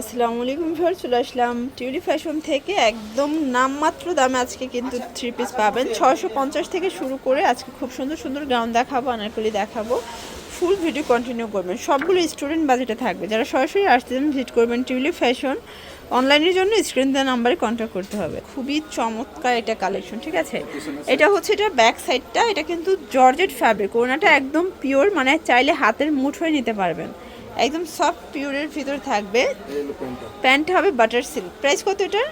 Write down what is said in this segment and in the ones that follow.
আসসালামু আলাইকুম ভিউয়ার চলে আসলাম টিউলি ফ্যাশন থেকে। একদম নামমাত্র দামে আজকে কিন্তু থ্রি পিস পাবেন। ছশো পঞ্চাশ থেকে শুরু করে আজকে খুব সুন্দর সুন্দর গাউন দেখাবো, আনারকলি দেখাবো। ফুল ভিডিও কন্টিনিউ করবেন। সবগুলো স্টুডেন্ট বাজেটে থাকবে। যারা সরাসরি আসতেন ভিজিট করবেন টিউলি ফ্যাশন। অনলাইনের জন্য স্ক্রিন দেওয়া নাম্বারে কন্ট্যাক্ট করতে হবে। খুবই চমৎকার এটা কালেকশন ঠিক আছে? এটা হচ্ছে এটা ব্যাক সাইডটা এটা কিন্তু জর্জেট ফ্যাব্রিক ওনাটা একদম পিওর মানে চাইলে হাতের মুঠোয় নিতে পারবেন। একদম সফট পিওরের ভিতর থাকবে। প্যান্ট হবে বাটার সিল্ক প্রাইস কত এটা?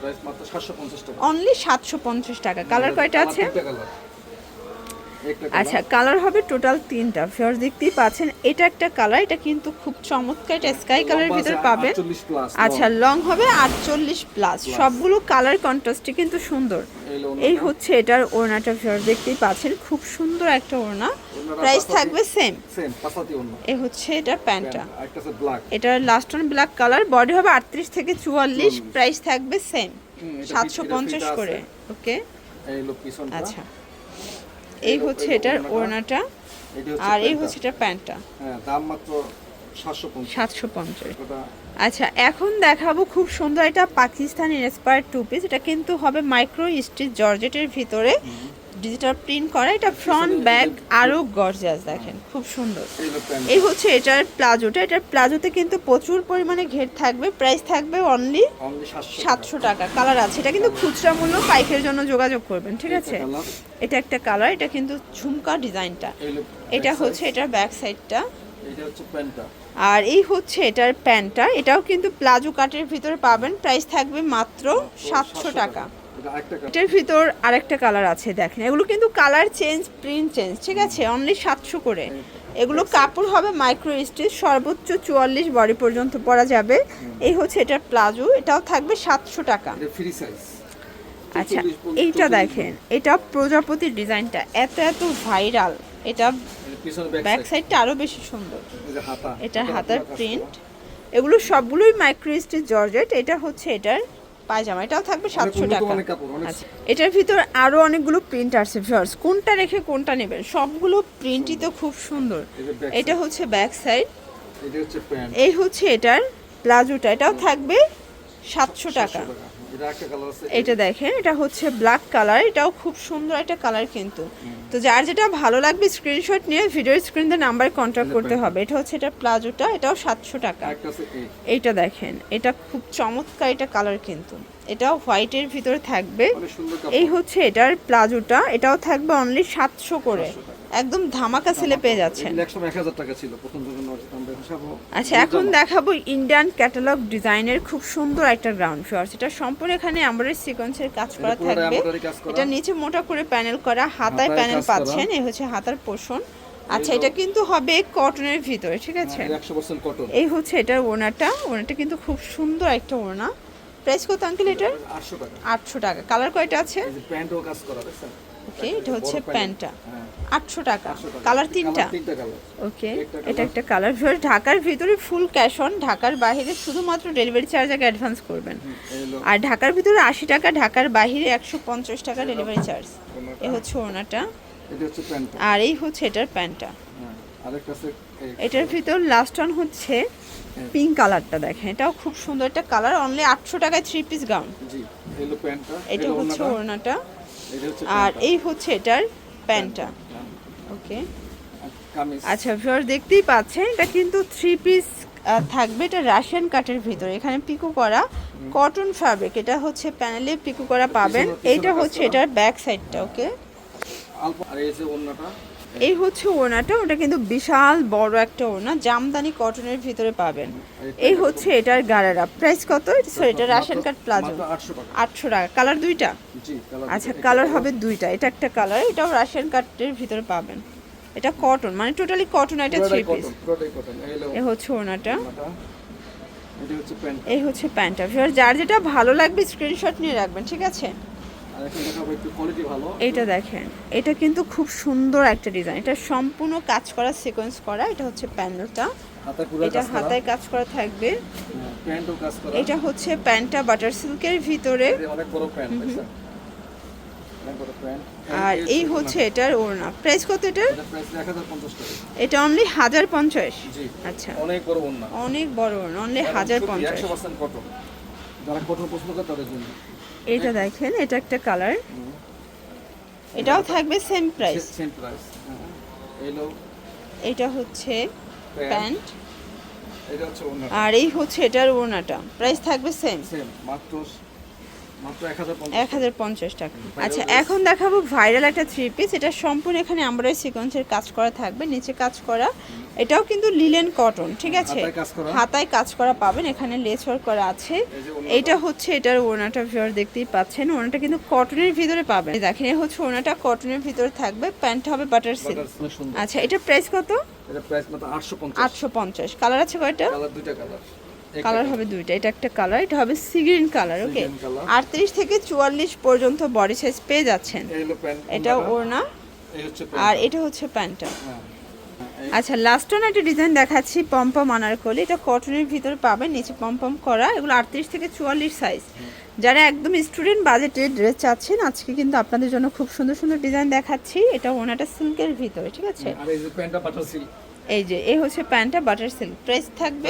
অনলি সাতশো পঞ্চাশ টাকা। কালার কয়টা আছে? আচ্ছা কালার হবে টোটাল তিনটা। ফিওর দেখতেই পাচ্ছেন এটা একটা কালার এটা কিন্তু খুব চমৎকার এটা স্কাই কালারের ভিতর পাবেন আচ্ছা লং হবে আটচল্লিশ প্লাস সবগুলো কালার কন্ট্রাস্টে কিন্তু সুন্দর। এই হচ্ছে এটার ওড়নাটা ফিওর দেখতেই পাচ্ছেন খুব সুন্দর একটা ওড়না। প্রাইস থাকবে সেম এই হচ্ছে এটা প্যান্টটা। এটার last on black colour body হবে আটত্রিশ থেকে চুয়াল্লিশ প্রাইস থাকবে সেম সাতশো পঞ্চাশ করে ওকে আচ্ছা। এই হচ্ছে এটার ওড়নাটা। আর এই হচ্ছে এটা প্যান্টটা। হ্যাঁ দাম মাত্র সাতশো পঞ্চাশ। আচ্ছা এখন দেখাবো খুব সুন্দর এটা পাকিস্তানি ইন্সপায়ার টু পিস এটা কিন্তু হবে মাইক্রো স্টিচ জর্জেটের ভিতরে। ডিজিটাল প্রিন্ট করা। এটা ফ্রন্ট ব্যাক আরও গর্জিয়াস দেখেন খুব সুন্দর। এই হচ্ছে এটার প্লাজোটা। এটার প্লাজোতে কিন্তু প্রচুর পরিমাণে ঘের থাকবে। প্রাইস থাকবে অনলি সাতশো সাতশো টাকা। কালার আছে। এটা কিন্তু খুচরা মূল্য। পাইকের জন্য যোগাযোগ করবেন ঠিক আছে? এটা একটা কালার এটা কিন্তু ঝুমকা ডিজাইনটা। এটা হচ্ছে এটার ব্যাক সাইডটা এটা হচ্ছে প্যান্টটা। আর এই হচ্ছে এটার প্যান্টটা। এটাও কিন্তু প্লাজো কাটের ভিতরে পাবেন। প্রাইস থাকবে মাত্র সাতশো টাকা। এটার ভিতর আরেকটা কালার আছে দেখেন। এগুলো কিন্তু কালার চেঞ্জ প্রিন্ট চেঞ্জ ঠিক আছে? অনলি সাতশো করে। এগুলো কাপড় হবে মাইক্রো স্টিচ সর্বোচ্চ চুয়াল্লিশ বডি পর্যন্ত পরা যাবে। এই হচ্ছে এটার প্লাজো। এটাও থাকবে সাতশো টাকা। আচ্ছা এইটা দেখেন। এটা প্রজাপতির ডিজাইনটা। এত এত ভাইরাল। এটা ব্যাক ব্যাক সাইডটা আরও বেশি সুন্দর। এটা হাতার প্রিন্ট এগুলো সবগুলোই মাইক্রো স্টিচ জর্জেট এটা হচ্ছে এটার পায়জামা। এটাও থাকবে সাতশো টাকা। আচ্ছা। এটার ভিতর আরও অনেকগুলো প্রিন্ট আছে ভিউয়ার্স কোনটা রেখে কোনটা নেবেন? সবগুলো প্রিন্টই তো খুব সুন্দর। এটা হচ্ছে ব্যাক সাইড এটা হচ্ছে প্যান্ট। এই হচ্ছে এটার প্লাজোটা। এটাও থাকবে সাতশো টাকা। এটা এটা দেখেন এটা হচ্ছে ব্ল্যাক কালার এটাও খুব সুন্দর একটা কালার কিন্তু। তো যার যেটা ভালো লাগবে স্ক্রিনশট নিয়ে ভিডিওর স্ক্রিনে নাম্বারে কন্ট্যাক্ট করতে হবে। এটা হচ্ছে এটা প্লাজোটা এটাও সাতশো টাকা। এইটা দেখেন এটা খুব চমৎকার এটা কালার কিন্তু। এটাও হোয়াইটের ভিতরে থাকবে। এই হচ্ছে এটার প্লাজোটা এটাও থাকবে অনলি সাতশো করে। একদম ধামাকা সেলে পেয়ে যাচ্ছেন। টাকা ছিল প্রথম আচ্ছা এখন দেখাবো ইন্ডিয়ান ক্যাটালগ ডিজাইনের খুব সুন্দর একটা গ্রাউন্ড ফ্লোর এটা সম্পূর্ণ এখানে এমব্রয়ডারি সিকোয়েন্সের কাজ করা থাকবে। এটা নিচে মোটা করে প্যানেল করা হাতায় প্যানেল পাচ্ছেন এই হচ্ছে হাতার পোষণ আচ্ছা এটা কিন্তু হবে কটনের ভিতরে ঠিক আছে? পার্সেন্ট কটন এই হচ্ছে এটার ওনাটা ওনাটা কিন্তু খুব সুন্দর একটা ওনা প্রাইস কত আঙ্কেল এটার? আটশো টাকা। কালার কয়টা আছে? প্যান্টও কাজ করা ওকে এটা হচ্ছে প্যান্টটা। হ্যাঁ। আটশো টাকা। কালার তিনটা? ওকে এটা একটা কালার। ভিউয়ার ঢাকার ভিতরে ফুল ক্যাশ অন ঢাকার বাইরে শুধুমাত্র ডেলিভারি চার্জ আগে অ্যাডভান্স করবেন। আর ঢাকার ভিতরে আশি টাকা ঢাকার বাইরে একশো পঞ্চাশ টাকা ডেলিভারি চার্জ এ হচ্ছে ওনাটা। আর এই হচ্ছে এটার প্যান্টটা। হ্যাঁ এটার ভিতর লাস্ট অন হচ্ছে পিঙ্ক কালারটা দেখেন। এটাও খুব সুন্দর একটা কালার অনলি আটশো টাকায় থ্রি পিস গাউন এটা হচ্ছে ওড়নাটা, আর এই হচ্ছে এটার প্যান্টটা ওকে। আচ্ছা ভিউয়ার দেখতেই পাচ্ছেন এটা কিন্তু থ্রি পিস থাকবে এটা রাশিয়ান কাটের ভিতরে। এখানে পিকো করা কটন ফ্যাব্রিক এটা হচ্ছে প্যানেলে পিকো করা পাবেন। এইটা হচ্ছে এটার ব্যাক সাইডটা ওকে? এই হচ্ছে ওনাটা ওটা কিন্তু বিশাল বড় একটা ওনা জামদানি কটনের ভিতরে পাবেন। এই হচ্ছে এটার গারারা প্রাইস কত? সরি এটা রাশিয়ান কাট প্লাজো মাত্র 800 টাকা। আটশো টাকা। কালার দুইটা? আচ্ছা কালার হবে দুইটা। এটা একটা কালার এটাও রাশিয়ান কাটের ভিতরে পাবেন। এটা কটন মানে টোটালি কটন এটা থ্রি পিস এ হচ্ছে ওনাটা ওড়নাটা। হচ্ছে প্যান্ট এই হচ্ছে প্যান্টটা যার যেটা ভালো লাগবে স্ক্রিনশট নিয়ে রাখবেন ঠিক আছে? এইটা দেখেন এটা কিন্তু খুব সুন্দর একটা ডিজাইন এটা সম্পূর্ণ কাজ করা সিকোয়েন্স করা এটা হচ্ছে প্যান্টটা এটা হাতায় কাজ করা থাকবে। হ্যাঁ, প্যান্টও কাজ করা। এটা হচ্ছে প্যান্টটা বাটার সিল্কের ভিতরে। অনেক বড় প্যান্ট দেখছেন প্যান্ট ওটা প্যান্ট আর এই হচ্ছে এটার ওড়না। প্রাইস কত এটার? এটা এটা অনলি হাজার পঞ্চাশ? আচ্ছা। অনেক বড় ওন্না অনেক বড় ওড়না অনলি হাজার পঞ্চাশ। একশো পার্সেন্ট কটন যারা কটন পছন্দ করে তাদের জন্য। এটা দেখেন এটা একটা কালার এটাও থাকবে সেম প্রাইস সেম প্রাইস এটা হচ্ছে প্যান্ট। আর এই হচ্ছে এটার ওড়নাটা। প্রাইস থাকবে সেম সেম মাত্র এক হাজার পঞ্চাশ টাকা। আচ্ছা এখন দেখাবো ভাইরাল একটা থ্রি পিস এটা সম্পূর্ণ এখানে আমরা সিকোয়েন্সের কাজ করা থাকবে নিচে কাজ করা। এটাও কিন্তু লিলেন কটন ঠিক আছে? হাতায় কাজ করা। পাবেন এখানে লেস ওয়ার্ক করা আছে। এইটা হচ্ছে এটার ওড়নাটা ভিউয়ার দেখতেই পাচ্ছেন। ওড়নাটা কিন্তু কটনের ভিতরে পাবেন। দেখেন এই হচ্ছে ওড়নাটা কটনের ভিতরে থাকবে। প্যান্ট হবে বাটার সিল্ক আচ্ছা এটা প্রাইস কত? এটা প্রাইস মাত্র আটশো পঞ্চাশ। আটশো পঞ্চাশ। কালার আছে কয়টা? কালার দুইটা কালার কালার হবে দুইটা। এটা একটা কালার এটা হবে সি গ্রিন কালার ওকে। আটত্রিশ থেকে চুয়াল্লিশ পর্যন্ত বডি সাইজ পেয়ে যাচ্ছেন। এটা? ওড়না। আর এটা হচ্ছে প্যান্টটা। হ্যাঁ। আচ্ছা লাস্ট ওয়ান একটা ডিজাইন দেখাচ্ছি পম্পম আনারকলি এটা কটনের ভিতরে পাবেন নিচে পম্পম করা। এগুলো আটত্রিশ থেকে চুয়াল্লিশ সাইজ যারা একদম স্টুডেন্ট বাজেটের ড্রেস চাচ্ছেন আজকে কিন্তু আপনাদের জন্য খুব সুন্দর সুন্দর ডিজাইন দেখাচ্ছি। এটা ওনাটা সিল্কের ভিতরে ঠিক আছে? আর এই যে প্যান্টটা এই যে এই হচ্ছে প্যান্টটা বাটার সিল্ক। প্রাইস থাকবে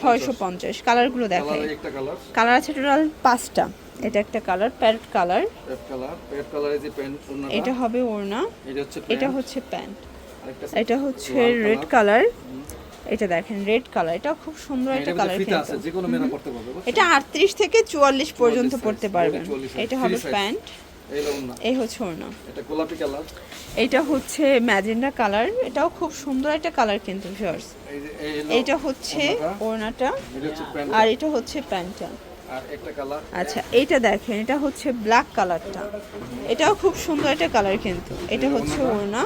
ছয়শো পঞ্চাশ। কালারগুলো দেখাই। কালার একটা কালার কালার আছে টোটাল পাঁচটা। এটা একটা কালার প্যারট কালার এটা হবে ওড়না। এটা হচ্ছে এটা প্যান্ট হচ্ছে প্যান্ট আরেকটা এটা হচ্ছে রেড কালার। এটা দেখেন রেড কালার এটা খুব সুন্দর হ্যাঁ, একটা কালার এটা আটত্রিশ থেকে চুয়াল্লিশ পর্যন্ত পড়তে পারবেন। এটা হবে প্যান্ট এই হচ্ছে ওড়না। এটা গোলাপি কালার। এটা হচ্ছে ম্যাজেন্ডা কালার। এটাও খুব সুন্দর একটা কালার কিন্তু ভিউয়ার্স এটা হচ্ছে ওড়নাটা। এটা আর এটা হচ্ছে প্যান্টটা। আর একটা কালার। আচ্ছা এইটা দেখেন এটা হচ্ছে ব্ল্যাক কালারটা। এটাও খুব সুন্দর একটা কালার কিন্তু। এটা হচ্ছে ওড়না।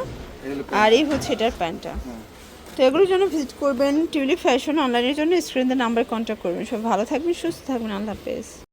আর এই হচ্ছে এটার প্যান্টটা। হ্যাঁ। তো এগুলোর জন্য ভিজিট করবেন টিউলিপ ফ্যাশন অনলাইনের জন্য। স্ক্রিনের নাম্বার কন্ট্যাক্ট করবেন। সব ভালো থাকবেন সুস্থ থাকবেন। আল্লাহ হাফেজ।